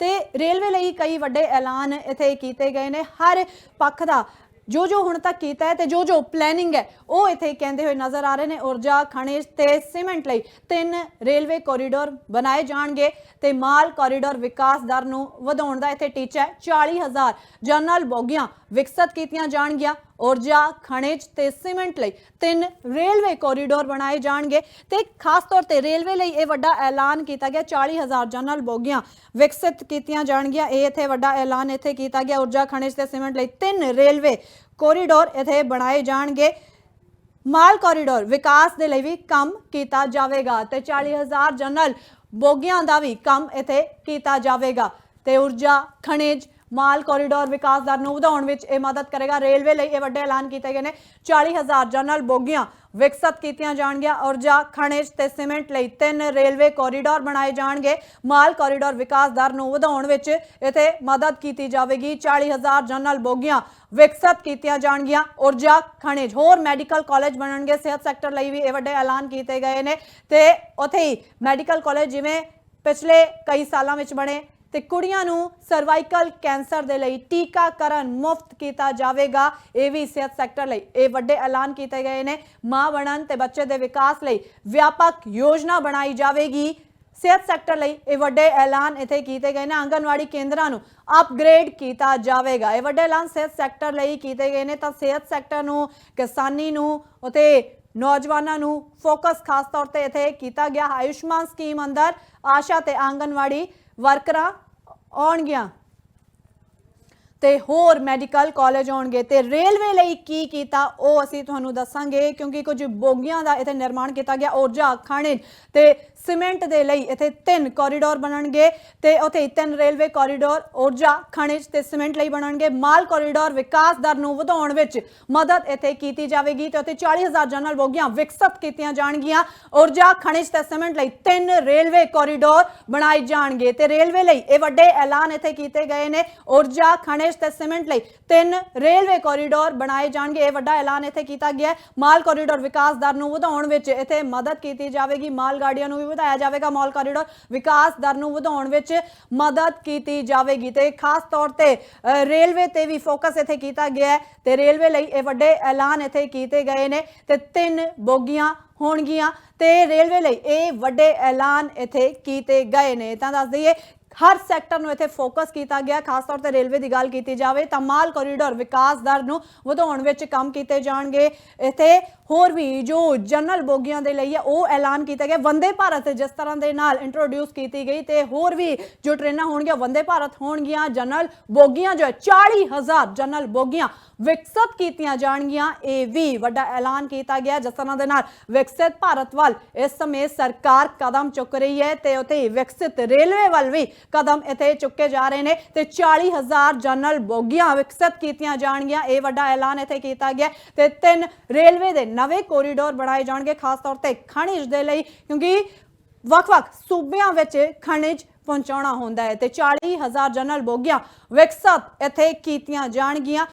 ਤੇ ਰੇਲਵੇ ਲਈ ਕਈ ਵੱਡੇ ਐਲਾਨ ਇੱਥੇ ਕੀਤੇ ਗਏ ਨੇ। ਹਰ ਪੱਖ ਦਾ ਜੋ ਜੋ ਹੁਣ ਤੱਕ ਕੀਤਾ ਹੈ ਤੇ ਜੋ ਜੋ ਪਲੈਨਿੰਗ ਹੈ, ਉਹ ਇੱਥੇ ਕਹਿੰਦੇ ਹੋਏ ਨਜ਼ਰ ਆ ਰਹੇ ਨੇ। ਊਰਜਾ, ਖਣਿਜ ਤੇ ਸੀਮੈਂਟ ਲਈ ਤਿੰਨ ਰੇਲਵੇ ਕੋਰੀਡੋਰ ਬਣਾਏ ਜਾਣਗੇ ਤੇ ਮਾਲ ਕੋਰੀਡੋਰ ਵਿਕਾਸ ਦਰ ਨੂੰ ਵਧਾਉਣ ਦਾ ਇੱਥੇ ਟੀਚਾ ਹੈ। 40000 ਜਨਰਲ ਬੋਗੀਆਂ ਵਿਕਸਿਤ ਕੀਤੀਆਂ ਜਾਣਗੀਆਂ। ਊਰਜਾ ਖਣਿਜ ਤੇ ਸੀਮੈਂਟ ਲਈ ਤਿੰਨ ਰੇਲਵੇ ਕੋਰੀਡੋਰ ਬਣਾਏ ਜਾਣਗੇ ਤੇ ਖਾਸ ਤੌਰ ਤੇ ਰੇਲਵੇ ਲਈ ਇਹ ਵੱਡਾ ਐਲਾਨ ਕੀਤਾ ਗਿਆ। 40000 ਜਨਰਲ ਬੋਗੀਆਂ ਵਿਕਸਿਤ ਕੀਤੀਆਂ ਜਾਣਗੀਆਂ। ਇਹ ਇੱਥੇ ਵੱਡਾ ਐਲਾਨ ਇੱਥੇ ਕੀਤਾ ਗਿਆ। ਊਰਜਾ ਖਣਿਜ ਤੇ ਸੀਮੈਂਟ ਲਈ ਤਿੰਨ ਰੇਲਵੇ ਕੋਰੀਡੋਰ ਇੱਥੇ ਬਣਾਏ ਜਾਣਗੇ। ਮਾਲ ਕੋਰੀਡੋਰ ਵਿਕਾਸ ਦੇ ਲਈ ਵੀ ਕੰਮ ਕੀਤਾ ਜਾਵੇਗਾ ਤੇ 40000 ਜਨਰਲ ਬੋਗੀਆਂ ਦਾ ਵੀ ਕੰਮ ਇੱਥੇ ਕੀਤਾ ਜਾਵੇਗਾ। ਤੇ ਊਰਜਾ, ਖਣਿਜ ਮਾਲ ਕੋਰੀਡੋਰ ਵਿਕਾਸ ਦਰ ਨੂੰ ਵਧਾਉਣ ਵਿੱਚ ਇਹ ਮਦਦ ਕਰੇਗਾ। ਰੇਲਵੇ ਲਈ ਇਹ ਵੱਡੇ ਐਲਾਨ ਕੀਤੇ ਗਏ ਨੇ। 40000 ਜਨਰਲ ਬੋਗੀਆਂ ਵਿਕਸਿਤ ਕੀਤੀਆਂ ਜਾਣਗੀਆਂ ਊਰਜਾ ਖਣਿਜ ਤੇ ਸੀਮੈਂਟ ਲਈ ਤਿੰਨ ਰੇਲਵੇ ਕੋਰੀਡੋਰ ਬਣਾਏ ਜਾਣਗੇ। ਮਾਲ ਕੋਰੀਡੋਰ ਵਿਕਾਸ ਦਰ ਨੂੰ ਵਧਾਉਣ ਵਿੱਚ ਇਥੇ ਮਦਦ ਕੀਤੀ ਜਾਵੇਗੀ। 40000 ਜਨਰਲ ਬੋਗੀਆਂ ਵਿਕਸਿਤ ਕੀਤੀਆਂ ਜਾਣਗੀਆਂ ਊਰਜਾ ਖਣਿਜ। ਹੋਰ ਮੈਡੀਕਲ ਕਾਲਜ ਬਣਨਗੇ। ਸਿਹਤ ਸੈਕਟਰ ਲਈ ਵੀ ਇਹ ਵੱਡੇ ਐਲਾਨ ਕੀਤੇ ਗਏ ਨੇ। ਤੇ ਉਥੇ ਹੀ ਮੈਡੀਕਲ ਕਾਲਜ ਜਿਵੇਂ ਪਿਛਲੇ ਕਈ ਸਾਲਾਂ ਵਿੱਚ ਬਣੇ ਤੇ ਕੁੜੀਆਂ ਨੂੰ ਸਰਵਾਈਕਲ ਕੈਂਸਰ ਦੇ ਲਈ ਟੀਕਾਕਰਨ ਮੁਫਤ ਕੀਤਾ ਜਾਵੇਗਾ। ਇਹ ਵੀ ਸਿਹਤ ਸੈਕਟਰ ਲਈ ਇਹ ਵੱਡੇ ਐਲਾਨ ਕੀਤੇ ਗਏ ਨੇ। ਮਾਂ ਬਣਨ ਤੇ ਬੱਚੇ ਦੇ ਵਿਕਾਸ ਲਈ ਵਿਆਪਕ ਯੋਜਨਾ ਬਣਾਈ ਜਾਵੇਗੀ। ਸਿਹਤ ਸੈਕਟਰ ਲਈ ਇਹ ਵੱਡੇ ਐਲਾਨ ਇੱਥੇ ਕੀਤੇ ਗਏ ਨੇ। ਆਂਗਨਵਾੜੀ ਕੇਂਦਰਾਂ ਨੂੰ ਅਪਗ੍ਰੇਡ ਕੀਤਾ ਜਾਵੇਗਾ। ਇਹ ਵੱਡੇ ਐਲਾਨ ਸਿਹਤ ਸੈਕਟਰ ਲਈ ਕੀਤੇ ਗਏ ਨੇ। ਤਾਂ ਸਿਹਤ ਸੈਕਟਰ ਨੂੰ, ਕਿਸਾਨੀ ਨੂੰ ਉਤੇ ਨੌਜਵਾਨਾਂ ਨੂੰ ਫੋਕਸ ਖਾਸ ਤੌਰ ਤੇ ਇੱਥੇ ਕੀਤਾ ਗਿਆ। ਆਯੁਸ਼ਮਾਨ ਸਕੀਮ ਅੰਦਰ ਆਸ਼ਾ ਤੇ ਆਂਗਨਵਾੜੀ ਵਰਕਰਾਂ ਆਉਣਗੀਆਂ। ਤੇ ਹੋਰ ਮੈਡੀਕਲ ਕਾਲਜ ਆਉਣਗੇ ਤੇ ਰੇਲਵੇ ਲਈ ਕੀ ਕੀਤਾ, ਉਹ ਅਸੀਂ ਤੁਹਾਨੂੰ ਦੱਸਾਂਗੇ, ਕਿਉਂਕਿ ਕੁਝ ਬੋਗੀਆਂ ਦਾ ਇੱਥੇ ਨਿਰਮਾਣ ਕੀਤਾ ਗਿਆ, ਊਰਜਾ, ਖਣਿਜ ਤੇ ਸੀਮੈਂਟ ਦੇ ਲਈ ਇੱਥੇ ਤਿੰਨ ਕੋਰੀਡੋਰ ਬਣਨਗੇ ਤੇ ਉੱਥੇ ਤਿੰਨ ਰੇਲਵੇ ਕੋਰੀਡੋਰ ਊਰਜਾ, ਖਣਿਜ ਤੇ ਸੀਮੈਂਟ ਲਈ ਬਣਨਗੇ। ਮਾਲ ਕੋਰੀਡੋਰ ਵਿਕਾਸ ਦਰ ਨੂੰ ਵਧਾਉਣ ਵਿੱਚ ਮਦਦ ਇੱਥੇ ਕੀਤੀ ਜਾਵੇਗੀ ਤੇ ਉਥੇ 40000 ਜਨਰਲ ਬੋਗੀਆਂ ਵਿਕਸਿਤ ਕੀਤੀਆਂ ਜਾਣਗੀਆਂ। ਊਰਜਾ, ਖਣਿਜ ਤੇ ਸੀਮੈਂਟ ਲਈ ਤਿੰਨ ਰੇਲਵੇ ਕੋਰੀਡੋਰ ਬਣਾਏ ਜਾਣਗੇ ਤੇ ਰੇਲਵੇ ਲਈ ਇਹ ਵੱਡੇ ਐਲਾਨ ਇੱਥੇ ਕੀਤੇ ਗਏ ਨੇ। ਊਰਜਾ, ਖਣਿਜ ਤੇ ਸੀਮੈਂਟ ਲਈ ਤਿੰਨ ਰੇਲਵੇ ਕੋਰੀਡੋਰ ਬਣਾਏ ਜਾਣਗੇ। ਇਹ ਵੱਡਾ ਐਲਾਨ ਇੱਥੇ ਕੀਤਾ ਗਿਆ ਹੈ। ਮਾਲ ਕੋਰੀਡੋਰ ਵਿਕਾਸ ਦਰ ਨੂੰ ਵਧਾਉਣ ਵਿੱਚ ਇੱਥੇ ਮਦਦ ਕੀਤੀ ਜਾਵੇਗੀ। ਮਾਲ ਗਾੜੀਆਂ ਨੂੰ ਵੀ ਵਧਾਇਆ ਜਾਵੇਗਾ। ਮਾਲ ਕੋਰੀਡੋਰ ਵਿਕਾਸ ਦਰ ਨੂੰ ਵਧਾਉਣ ਵਿੱਚ ਮਦਦ ਕੀਤੀ ਜਾਵੇਗੀ। ਤੇ ਖਾਸ ਤੌਰ ਤੇ ਰੇਲਵੇ ਤੇ ਵੀ ਫੋਕਸ ਇੱਥੇ ਕੀਤਾ ਗਿਆ ਹੈ। ਤੇ ਰੇਲਵੇ ਲਈ ਇਹ ਵੱਡੇ ਐਲਾਨ ਇੱਥੇ ਕੀਤੇ ਗਏ ਨੇ। ਤੇ ਤਿੰਨ ਬੋਗੀਆਂ ਹੋਣਗੀਆਂ। ਤੇ ਰੇਲਵੇ ਲਈ ਇਹ ਵੱਡੇ ਐਲਾਨ ਇੱਥੇ ਕੀਤੇ ਗਏ ਨੇ। ਤਾਂ ਦੱਸ ਦਈਏ ਹਰ ਸੈਕਟਰ ਨੂੰ ਇੱਥੇ ਫੋਕਸ ਕੀਤਾ ਗਿਆ, ਖਾਸ ਤੌਰ ਤੇ ਰੇਲਵੇ ਦੀ ਗੱਲ ਕੀਤੀ ਜਾਵੇ ਤਾਂ ਮਾਲ ਕੋਰੀਡੋਰ ਵਿਕਾਸ ਦਰ ਨੂੰ ਵਧਾਉਣ ਵਿੱਚ ਕੰਮ ਕੀਤੇ ਜਾਣਗੇ। ਇੱਥੇ ਹੋਰ ਵੀ ਜੋ ਜਨਰਲ ਬੋਗੀਆਂ ਦੇ ਲਈ ਹੈ, ਉਹ ਐਲਾਨ ਕੀਤਾ ਗਿਆ। ਵੰਦੇ ਭਾਰਤ ਜਿਸ ਤਰ੍ਹਾਂ ਦੇ ਨਾਲ ਇੰਟਰੋਡਿਊਸ ਕੀਤੀ ਗਈ ਤੇ ਹੋਰ ਵੀ ਜੋ ਟ੍ਰੇਨਾਂ ਹੋਣਗੀਆਂ, ਵੰਦੇ ਭਾਰਤ ਹੋਣਗੀਆਂ, ਜਨਰਲ ਬੋਗੀਆਂ ਜੋ ਹੈ 40000 ਜਨਰਲ ਬੋਗੀਆਂ ਵਿਕਸਿਤ ਕੀਤੀਆਂ ਜਾਣਗੀਆਂ, ਇਹ ਵੀ ਵੱਡਾ ਐਲਾਨ ਕੀਤਾ ਗਿਆ। ਜਿਸ ਤਰ੍ਹਾਂ ਦੇ ਨਾਲ ਵਿਕਸਿਤ ਭਾਰਤ ਵੱਲ ਇਸ ਸਮੇਂ ਸਰਕਾਰ ਕਦਮ ਚੁੱਕ ਰਹੀ ਹੈ ਤੇ ਉਤੇ ਵਿਕਸਿਤ ਰੇਲਵੇ ਵੱਲ ਵੀ ਕਦਮ ਇੱਥੇ ਚੁੱਕੇ ਜਾ ਰਹੇ ਨੇ ਤੇ 40000 ਜਨਰਲ ਬੋਗੀਆਂ ਵਿਕਸਿਤ ਕੀਤੀਆਂ ਜਾਣਗੀਆਂ, ਇਹ ਵੱਡਾ ਐਲਾਨ ਇੱਥੇ ਕੀਤਾ ਗਿਆ। ਤੇ ਤਿੰਨ ਰੇਲਵੇ ਦੇ ਨਵੇਂ ਕੋਰੀਡੋਰ ਬਣਾਏ ਜਾਣਗੇ, ਖਾਸ ਤੌਰ ਤੇ ਖਣਿਜ ਦੇ ਲਈ, ਕਿਉਂਕਿ ਵੱਖ-ਵੱਖ ਸੂਬਿਆਂ ਵਿੱਚ ਖਣਿਜ ਪਹੁੰਚਾਉਣਾ ਹੁੰਦਾ ਹੈ ਤੇ 40000 ਜਨਰਲ ਬੋਗੀਆਂ ਵਿਕਸਤ ਇੱਥੇ ਕੀਤੀਆਂ ਜਾਣਗੀਆਂ।